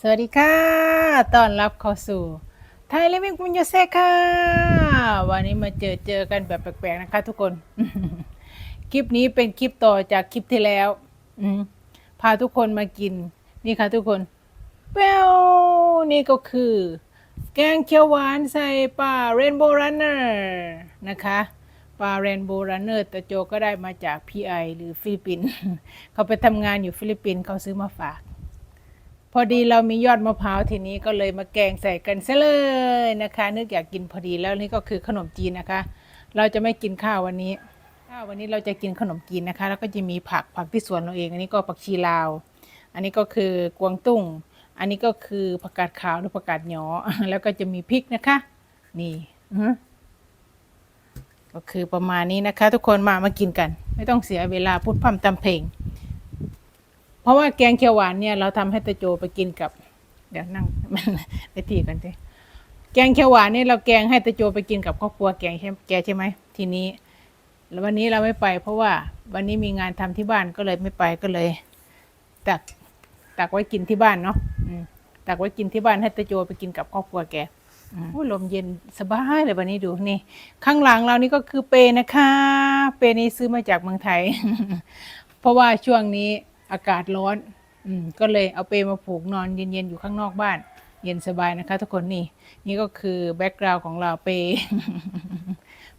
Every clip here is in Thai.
สวัสดีค่ะ ต้อนรับเข้าสู่ไทยเลมิงมุนยเซค่ะ วันนี้มาเจอเจอกันแบบแปลกๆนะคะทุกคน คลิปนี้เป็นคลิปต่อจากคลิปที่แล้วพาทุกคนมากิน นี่ค่ะทุกคนเปวนี่ก็คือ แกงเขียวหวานใส่ปลาเรนโบว์รันเนอร์นะคะปลาเรนโบว์รันเนอร์ตะโจก็ได้มาจากพีไอหรือฟิลิปปินส์เขาไปทำงานอยู่ฟิลิปปินส์เขาซื้อมาฝาก อดีเรามียอดมะพร้าวทีนี้ก็เลยมาแกงใส่กันซะเลยนะคะนึกอยากกินพอดีแล้วนี่ก็คือขนมจีนนะคะ เราจะไม่กินข้าววันนี้ข้าววันนี้เราจะกินขนมจีนนะคะ แล้วก็จะมีผักผักที่สวนเราเอง อันนี้ก็ผักชีลาว อันนี้ก็คือกวางตุ้ง อันนี้ก็คือผักกาดขาวหรือผักกาดหยอแล้วก็จะมีพริกนะคะ นี่ก็คือประมาณนี้นะคะ ทุกคนมามากินกัน ไม่ต้องเสียเวลาพูดพร่ำทำเพลง เพราะว่าแกงเขียวหวานเนี่ยเราทำให้ตะโจไปกินกับ เดี๋ยวนั่งไปทีกันสิแกงเขียวหวานนี่เราแกงให้ตะโจไปกินกับครอบครัวแกงใช่แกใช่ไหมทีนี้แล้ววันนี้เราไม่ไป เพราะว่าวันนี้มีงานทำที่บ้านก็เลยไม่ไปก็เลย ตักตักไว้กินที่บ้านเนาะตักไว้กินที่บ้านให้ตะโจไปกินกับครอบครัวแกโอ้ลมเย็นสบายเลยวันนี้ดูนี่ ข้างหลังเรานี่ก็คือเปนะคะ เปนี้ซื้อมาจากเมืองไทย เพราะว่าช่วงนี้ อากาศร้อน อืมก็เลยเอาเปมาผูกนอนเย็นๆอยู่ข้างนอกบ้าน เย็นสบายนะคะ ทุกคนนี่ นี่ก็คือแบ็กกราวน์ของเราเป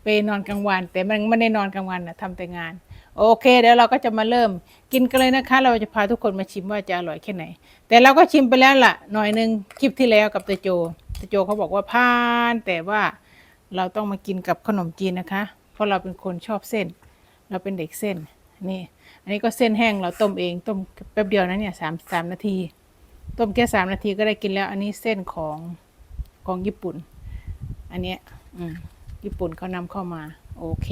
เปนอนกลางวัน แต่มันไม่ได้นอนกลางวันนะทำแต่งาน โอเคเดี๋ยวเราก็จะมาเริ่ม กินกันเลยนะคะ เราจะพาทุกคนมาชิมว่าจะอร่อยแค่ไหน แต่เราก็ชิมไปแล้วล่ะ หน่อยหนึงคลิปที่แล้วกับตะโจตะโจเขาบอกว่าผ่านแต่ว่าเราต้องมากินกับขนมจีนนะคะ เพราะเราเป็นคนชอบเส้น เราเป็นเด็กเส้นนี่ อันนี้ก็เส้นแห้งเราต้มเองต้มแป๊บเดียวนะเนี่ยสามสามนาที ต้มแค่สามนาทีก็ได้กินแล้ว อันนี้เส้นของของญี่ปุ่น อันเนี้ยอืมญี่ปุ่นเขานำเข้ามา โอเค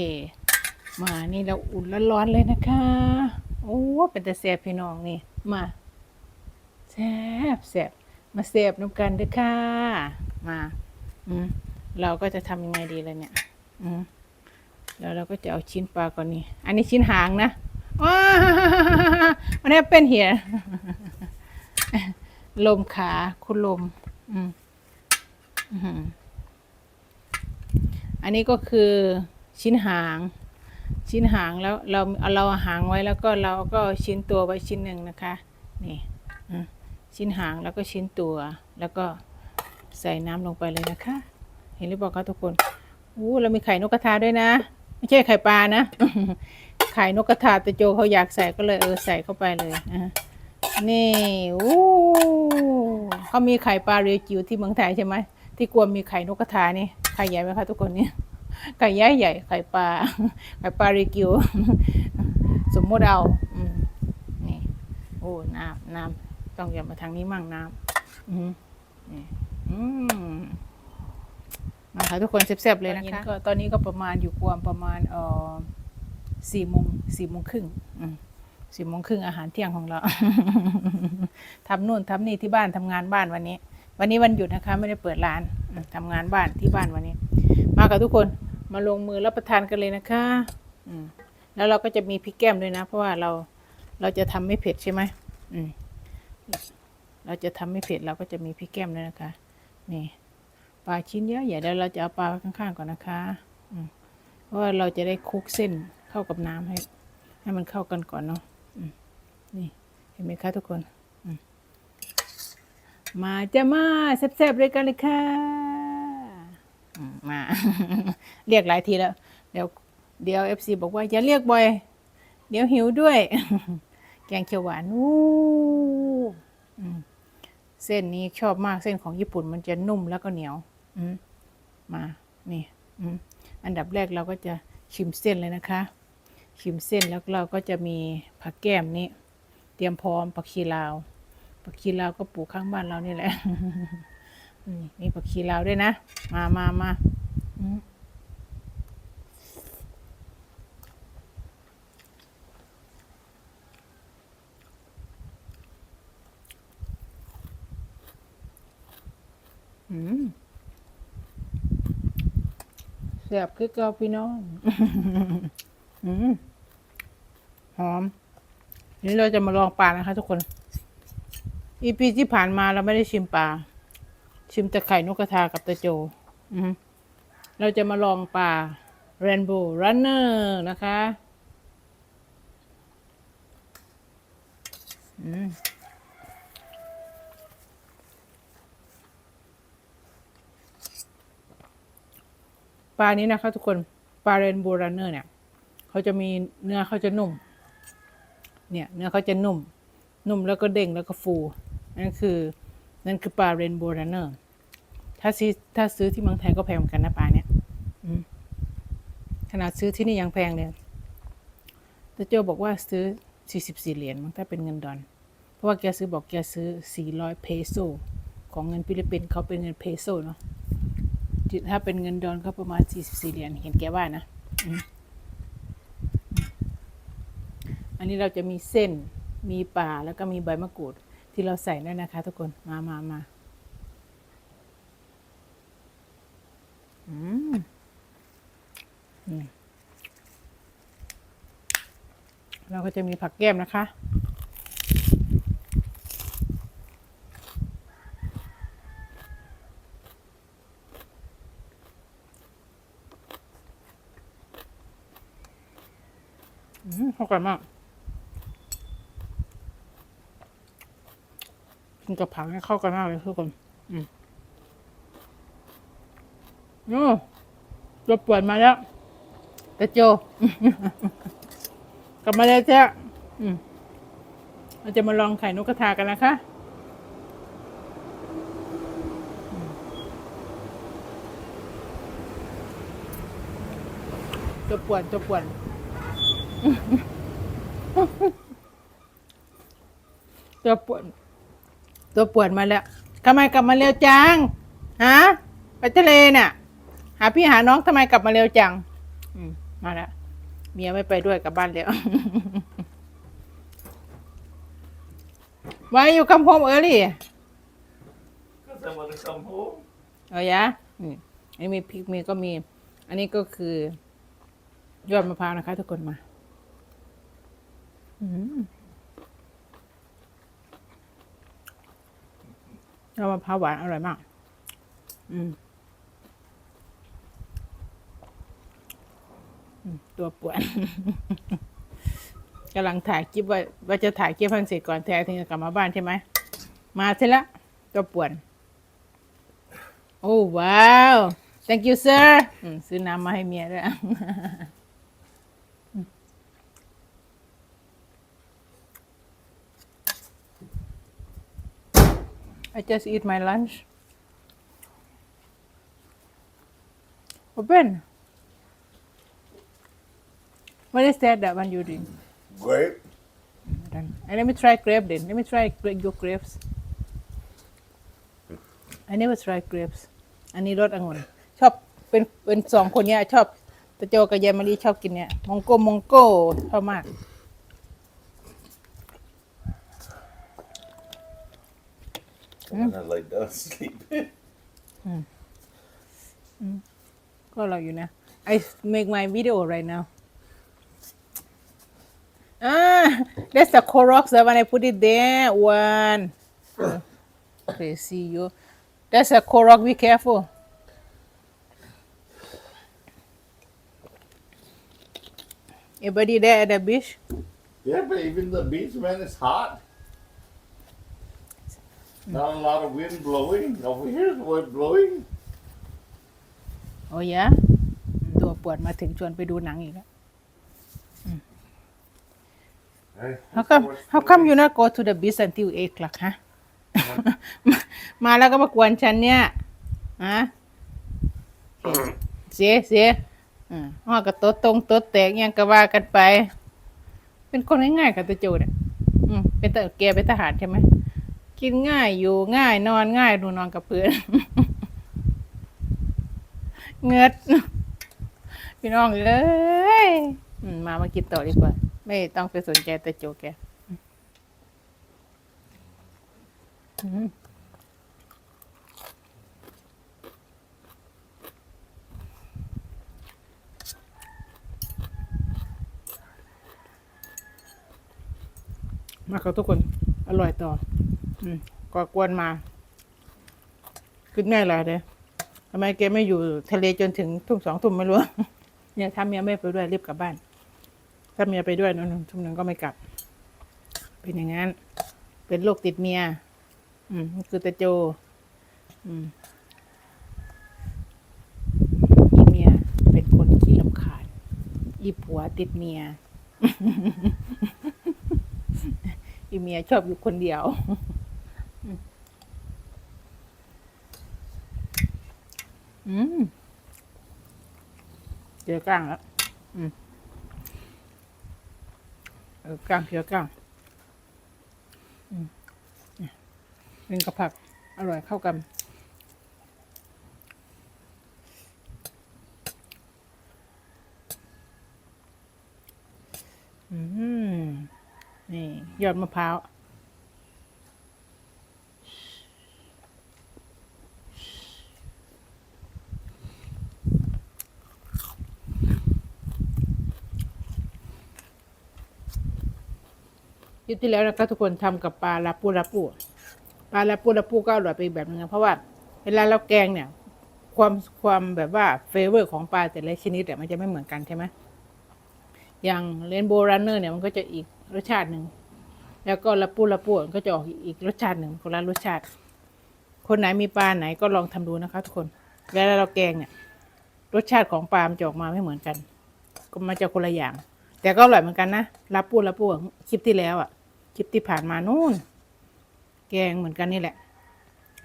มานี่เราอุ่นร้อนๆเลยนะคะ โอ้เป็นแต่แซ่บพี่น้องนี่มาแซ่บแซ่บมาแซ่บน้ำกันเด้อค่ะ มาอืมเราก็จะทำยังไงดีเลยเนี่ย อืมแล้วเราก็จะเอาชิ้นปลาก่อนนี่อันนี้ชิ้นหางนะ วันนี้เป็นเหียลมขาคุณลมอันนี้ก็คือชิ้นหาง ชิ้นหางแล้วเราเอาเราหางไว้แล้วก็เราก็ชิ้นตัวไว้ชิ้นหนึ่งนะคะนี่ชิ้นหางแล้วก็ชิ้นตัว แล้วก็ใส่น้ำลงไปเลยนะคะ เห็นหรือเปล่าคะทุกคนอู้เรามีไข่นกกระทาด้วยนะ ไม่ใช่ไข่ปลานะ ไข่นกกระทาแต่โจเขาอยากใส่ก็เลยเออใส่เข้าไปเลยอะนี่อู้เขามีไข่ปลาเรียวจิ๋วที่เมืองไทยใช่ไหมที่กลัวมีไข่นกกระทานี่ไข่ใหญ่ไหมคะทุกคนเนี่ยไก่ย่ายใหญ่ไข่ปลาไข่ปลาเริกิวสมมติเอาอืมนี่โอ้น้ำน้ำต้องอย่ามาทางนี้มั่งน้ำอืมนี่อืมมาค่ะทุกคนแซ่บๆเลยนะคะตอนนี้ก็ประมาณอยู่ควมประมาณเอ่อ สี่โมงสี่โมงครึ่งสี่โมงครึ่งอาหารเที่ยงของเราทำนู่นทำนี่ที่บ้านทำงานบ้านวันนี้ วันนี้วันหยุดนะคะ ไม่ได้เปิดร้านทำงานบ้านที่บ้านวันนี้ มากับทุกคนมาลงมือรับประทานกันเลยนะคะแล้วเราก็จะมีพริกแก้มด้วยนะ เพราะว่าเราเราจะทำไม่เผ็ดใช่ไหมมเราจะทำไม่เผ็ดเราก็จะมีพริกแก้มด้วยนะคะ นี่ปลาชิ้นเยอะอย่าเดี๋ยวเราจะเอาปลาข้างๆก่อนนะคะเพราะว่าเราจะได้คลุกเส้น เข้ากับน้ำให้ ให้มันเข้ากันก่อนเนาะนี่เห็นไหมคะทุกคน มาจะมาแซ่บๆเลยกันเลยค่ะมา เรียกหลายทีแล้ว เดี๋ยวเดี๋ยวเอฟซีบอกว่าอย่าเรียกบ่อย เดี๋ยวหิวด้วย แกงเขียวหวานอู้เส้นนี้ชอบมากเส้นของญี่ปุ่นมันจะนุ่มแล้วก็เหนียวอืมมา นี่อันดับแรกเราก็จะชิมเส้นเลยนะคะ ชิมเส้นแล้วเราก็จะมีผักแก้มนี้ เตรียมพร้อมผักชีลาวผักชีลาวก็ปลูกข้างบ้านเรานี่แหละมีผักชีลาวด้วยนะ มามามาแซบคือเกาพี่น้อง อืมหอม นี่เราจะมาลองปลานะคะ ทุกคน อีพีที่ผ่านมาเราไม่ได้ชิมปลา ชิมแต่ไข่นกกระทากับตะโจ อือฮึเราจะมาลองปลา Rainbow Runner นะคะ อืมปลานี้นะคะ ทุกคน ปลาเรนโบว์รันเนอร์เนี่ย เขาจะมีเนื้อเขาจะนุ่ม เนี่ยเนื้อเขาจะนุ่ม นุ่มแล้วก็เด้งแล้วก็ฟู นั่นคือนั่นคือปลาเรนโบว์รันเนอร์ถ้าซื้อถ้าซื้อที่เมืองไทยก็แพงเหมือนกันนะปลาเนี่ยขนาดซื้อที่นี่ยังแพงเลยแต่โจบอกว่าซื้อ 44 เหรียญมั้งถ้าเป็นเงินดอลเพราะว่าแกซื้อบอกแกซื้อ 400 เพโซของเงินฟิลิปปินส์เขาเป็นเงินเพโซเนาะถ้าเป็นเงินดอลก็ประมาณ 44 เหรียญเห็นแกว่านะอืมอั นนี้เราจะมีเส้นมีปลาแล้วก็มีใบมะกรูดที่เราใส่ด้วยนะคะ ทุกคนมามามาอืมเราก็จะมีผักแก้มนะคะอืมเข้ากันมาก กินกับผักเนี่ยเข้ากันมากเลยทุกคน อืมโอ้ตัวปวดมาแล้วตะโจกลับมาแล้วจ้ะอืมเราจะมาลองไข่นกกระทากันนะคะตัวปวดตัวปวดตัวปวด ตัวปวดมาแล้วทำไมกลับมาเร็วจังฮะไปทะเลน่ะ หาพี่หาน้องทำไมกลับมาเร็วจังอืมมาแล้วเมียไม่ไปด้วยกลับบ้านแล้ว Why you come home early Because I want to come home. เอายะอืมอันนี้มีพริกมีก็มี อันนี้ก็คือยอดมะพร้าวนะคะทุกคนมา อืม ยอดมะพร้าวหวานอร่อยมาก อืมตัวปวดกำลังถ่ายคลิปว่าว่าจะถ่ายคลิปให้เสร็จก่อนแท้ถึงจะกลับมาบ้านใช่ไหม มาเสร็จละตัวปวดโอ้ว้าว thank you sir ซื้อน้ำมาให้เมียด้วย I just eat my lunch. Open. What is that that one you doing? Grape. Done. And let me try grape then. Let me try gra- your grapes. I never try grapes. อันนี้รสองุ่นชอบเป็นเป็นสองคนเนี้ยชอบตะโจกับยายมารีชอบกินเนี่ยมองโกมองโก้ชอบมาก And I lay down sleep. ก็อร่อยอยู่นะ I make my video right now ah that's the Clorox that when I put it there one crazy you that's a Clorox be careful everybody there at the beach Yeah, but even the beach, man, it's hot. Not a lot of wind blowing. Over here, the wind blowing. โอ้ยะตัวปวดมาถึงชวนไปดูหนังอีกแล้ว Hey, how come how come you not go to the beach until eight o'clock ฮะ มามาแล้วก็มากวนฉันเนี่ยฮะเสียเสียอืมห้อกับโต๊ะตรงโต๊ะแตกยังก็ว่ากันไป เป็นคนง่ายๆกับตัวโจเนี่ยอืมเป็นแต่แกเป็นทหารใช่ไหม กินง่ายอยู่ง่ายนอนง่ายดูนอนกับเพื่อนเงือดพี่น้องเลยอืมมามากินต่อดีกว่า ไม่ต้องไปสนใจแต่โจแกมมาครับทุกคน อร่อยต่อ ออืมก็กวนมาขึ้นแน่เลยเด้ทำไมแกไม่อยู่ทะเลจนถึงทุ่มสองทุ่มไม่รู้ เนี่ยถ้าเมียไม่ไปด้วยรีบกลับบ้าน ถ้าเมียไปด้วยนนทุ่มหนึ่งก็ไม่กลับ เป็นอย่างนั้น เป็นโรคติดเมีย อืมคือตะโจ อืมอีเมียเป็นคนขี้ลำคาญอีผัวติดเมีย อีเมียชอบอยู่คนเดียว อืมเจอกล้างแล้วอืมเออกล้างเจอกล้างอืมเป็นกับผัก อร่อยเข้ากันอืมนี่ยอดมะพร้าว คลิปที่แล้วนะคะทุกคนทำกับปลาลาปูลาปูปลาลาปูลาปูก็อร่อยไปแบบนึงนะเพราะว่าเวลาเราแกงเนี่ย ความความแบบว่าเฟเวอร์ของปลาแต่ละชนิดเนี่ยมันจะไม่เหมือนกันใช่ไหมอย่างเรนโบว์รันเนอร์เนี่ยมันก็จะอีกรสชาติหนึ่งแล้วก็ลาปูลาปูก็จะออกอีกรสชาติหนึ่งคนละรสชาติ คนไหนมีปลาไหนก็ลองทำดูนะคะ ทุกคนเวลาเราแกงเนี่ย รสชาติของปลามจะออกมาไม่เหมือนกัน ก็มันจะคนละอย่าง แต่ก็อร่อยเหมือนกันนะลาปูลาปูคลิปที่แล้วอะ คลิปที่ผ่านมานู่น แกงเหมือนกันนี่แหละ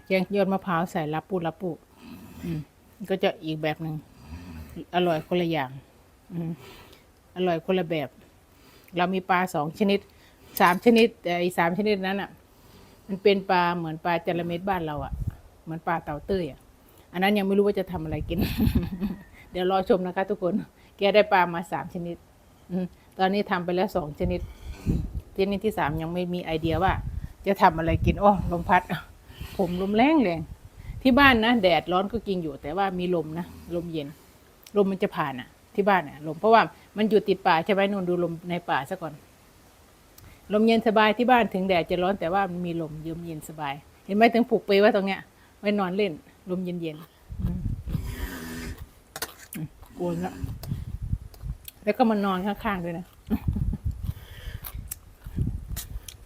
แกงยอดมะพร้าวใส่ลาปูลาปูอืมก็จะอีกแบบหนึ่งอร่อยคนละอย่าง อืมอร่อยคนละแบบ เรามีปลาสองชนิดสามชนิดแต่อีสามชนิดนั้นอะ มันเป็นปลาเหมือนปลาจระเม็ดบ้านเราอะ เหมือนปลาเต่าเต้ยอะอันนั้นยังไม่รู้ว่าจะทำอะไรกิน เดี๋ยวรอชมนะคะ ทุกคน แกได้ปลามาสามชนิด อืตอนนี้ทำไปแล้วสองชนิด ชนิดที่สามยังไม่มีไอเดียว่า จะทำอะไรกินอ้ลมพัด ผมลมแรงแรงที่บ้านนะแดดร้อนก็กินอยู่ แต่ว่ามีลมนะลมเย็น ลมมันจะผ่านอะ ที่บ้านอะ ลมเพราะว่ามันอยู่ติดป่าใช่ไหมนู่นดูลมในป่าซะก่อน ลมเย็นสบายที่บ้านถึงแดดจะร้อนแต่ว่ามันมีลมเยืมเย็นสบาย เห็นไหมถึงผูกไปไว้ตรงเนี้ยไว้นอนเล่น ลมเย็นเย็นกวนละแล้วก็มานอนข้างๆด้วยนะ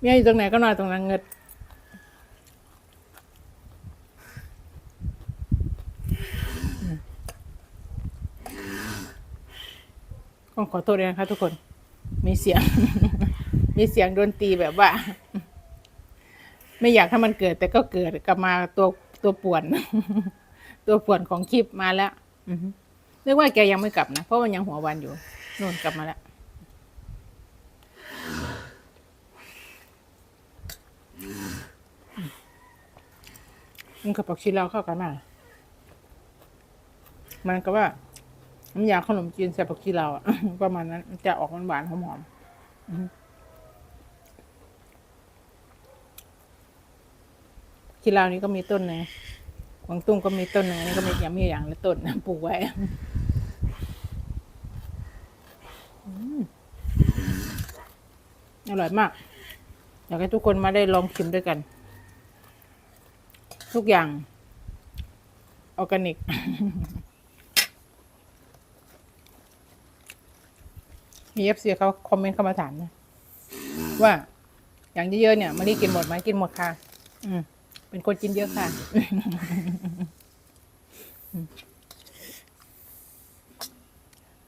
เมียอยู่ตรงไหนก็นอนตรงนั้นเงิดต้องขอโทษด้วยนะคะทุกคน มีเสียง มีเสียงดนตรีแบบว่า ไม่อยากให้มันเกิด แต่ก็เกิดกลับมาตัวตัวป่วน ตัวป่วนของคลิปมาแล้วอือฮึนึกว่าแกยังไม่กลับนะ เพราะมันยังหัววันอยู่นู่นกลับมาแล้ว มันกับผักชีลาวเข้ากันมากมันก็ว่าน้ำยาขนมจีนใส่ผักชีลาวอะประมาณนั้นจะออกหวานๆหอมๆอือฮึผักชีลาวนี้ก็มีต้นหนึงกวางตุ้งก็มีต้นหนึ่งอันนี้ก็มีอย่างมีอย่างละต้นปลูกไว้อร่อยมาก อยากให้ทุกคนมาได้ลองชิมด้วยกัน ทุกอย่างออร์แกนิก มีเอฟซีเขาคอมเมนต์เข้ามาถามนะ ว่า อย่างเยอะๆเนี่ยมารีกินหมดไหมกินหมดค่ะ อืม เป็นคนกินเยอะค่ะ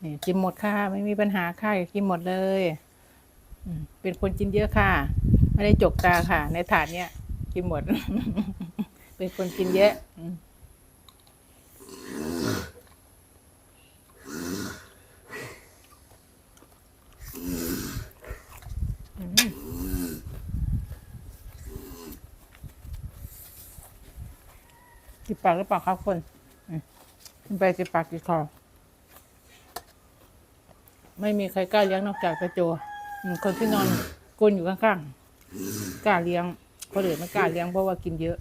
นี่กินหมดค่ะ ไม่มีปัญหาค่ะกินหมดเลยอืเป็นคนกินเยอะค่ะ ไม่ได้จกตาค่ะ ในถาดเนี้ยกินหมด เป็นคนกินเยอะอืมอืมกินปากหรือเปล่าครับคนอืมกินไปกินปากกินคอไม่มีใครกล้าเลี้ยงนอกจากตาโจคนที่นอนกลนอยู่ข้างๆกล้าเลี้ยง คนอื่นไม่กล้าเลี้ยงเพราะว่ากินเยอะ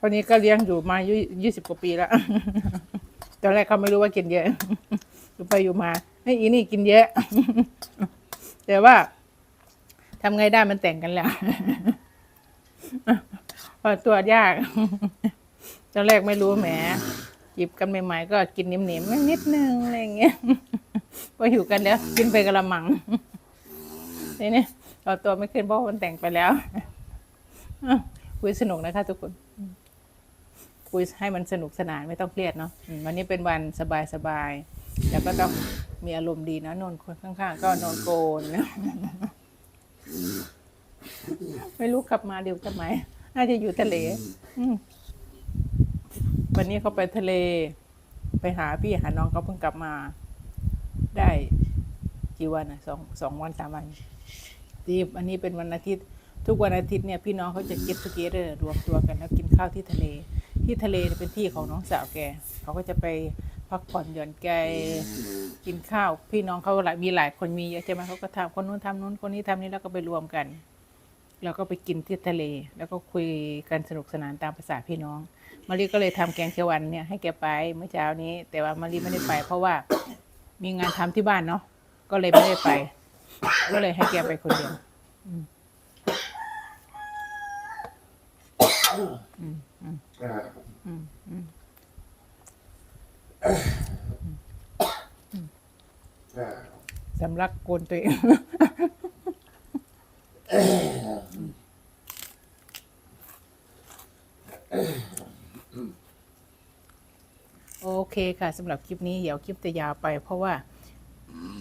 คนนี้ก็เลี้ยงอยู่มายี่ยี่สิบกว่าปีแล้ว ตอนแรกเขาไม่รู้ว่ากินเยอะอยู่ไปอยู่มาไอ้อีนี่กินเยอะ แต่ว่าทำไงได้มันแต่งกันแล้วพอตัวยาก ตอนแรกไม่รู้แหมหยิบกันใหม่ๆก็กินนิ่มๆนิดนึงอะไรเงี้ยพออยู่กันแล้ว กินไปกระมังนี่นี่ พอตัวไม่ขึ้นเพราะมันแต่งไปแล้วคุยสนุกนะคะทุกคนคุยให้มันสนุกสนานไม่ต้องเครียดเนาะวันนี้เป็นวันสบายๆแล้วก็ต้องมีอารมณ์ดีนะนอนคนข้างๆ ก็นอนโกนนะไม่รู้กลับมาเดี๋ยวทำไมน่าจะอยู่ทะเลวันนี้เขาไปทะเล ไปหาพี่หาน้องเขาเพิ่งกลับมา ได้กี่วันอะสองสองวันสามวัน ทีอันนี้เป็นวันอาทิตย์ ทุกวันอาทิตย์เนี่ยพี่น้องเขาจะเก็ตทุเกเดอร์รวมตัวกันแล้วกินข้าวที่ทะเล ที่ทะเลเป็นที่ของน้องสาวแก เขาก็จะไปพักผ่อนหย่อนใจกินข้าว พี่น้องเขาหลายมีหลายคนมีเยอะใช่ไหมเขาก็ทำคนนู้นทำนู้นคนนี้ทำนี้แล้วก็ไปรวมกันแล้วก็ไปกินที่ทะเล แล้วก็คุยกันสนุกสนานตามภาษาพี่น้องมารีก็เลยทำแกงเขียวหวานเนี่ยให้แกไปเมื่อเช้านี้ แต่ว่ามารีไม่ได้ไป เพราะว่ามีงานทำที่บ้านเนาะก็เลยไม่ได้ไป ก็เลยให้แกไปคนเดียวอืมอืมอืม Ah, อือสำลักโกนตัวเองโอเคค่ะสำหรับคลิปนี้เดี๋ยวคลิปจะยาวไปเพราะว่า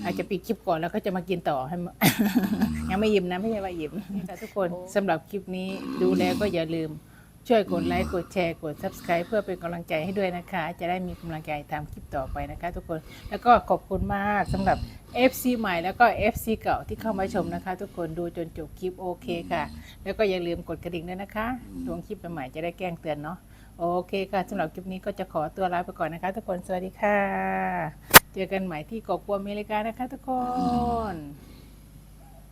อาจจะปิดคลิปก่อนแล้วก็จะมากินต่อให้ยังไม่ยิ้มนะไม่ใช่ว่ายิ้มค่ะทุกคนสำหรับคลิปนี้ดูแล้วก็อย่าลืม ช่วยกดไลค์กดแชร์กด subscribe เพื่อเป็นกำลังใจให้ด้วยนะคะ จะได้มีกำลังใจทำคลิปต่อไปนะคะ ทุกคนแล้วก็ขอบคุณมากสำหรับ FC ใหม่แล้วก็ FC เก่าที่เข้ามาชมนะคะ ทุกคนดูจนจบคลิปโอเคค่ะ แล้วก็อย่าลืมกดกระดิ่งด้วยนะคะลงคลิปใหม่ๆจะได้แจ้งเตือนเนาะโอเคค่ะสำหรับคลิปนี้ก็จะขอตัวลาไปก่อนนะคะ ทุกคนสวัสดีค่ะ เจอกันใหม่ที่กบกัวอเมริกานะคะทุกคน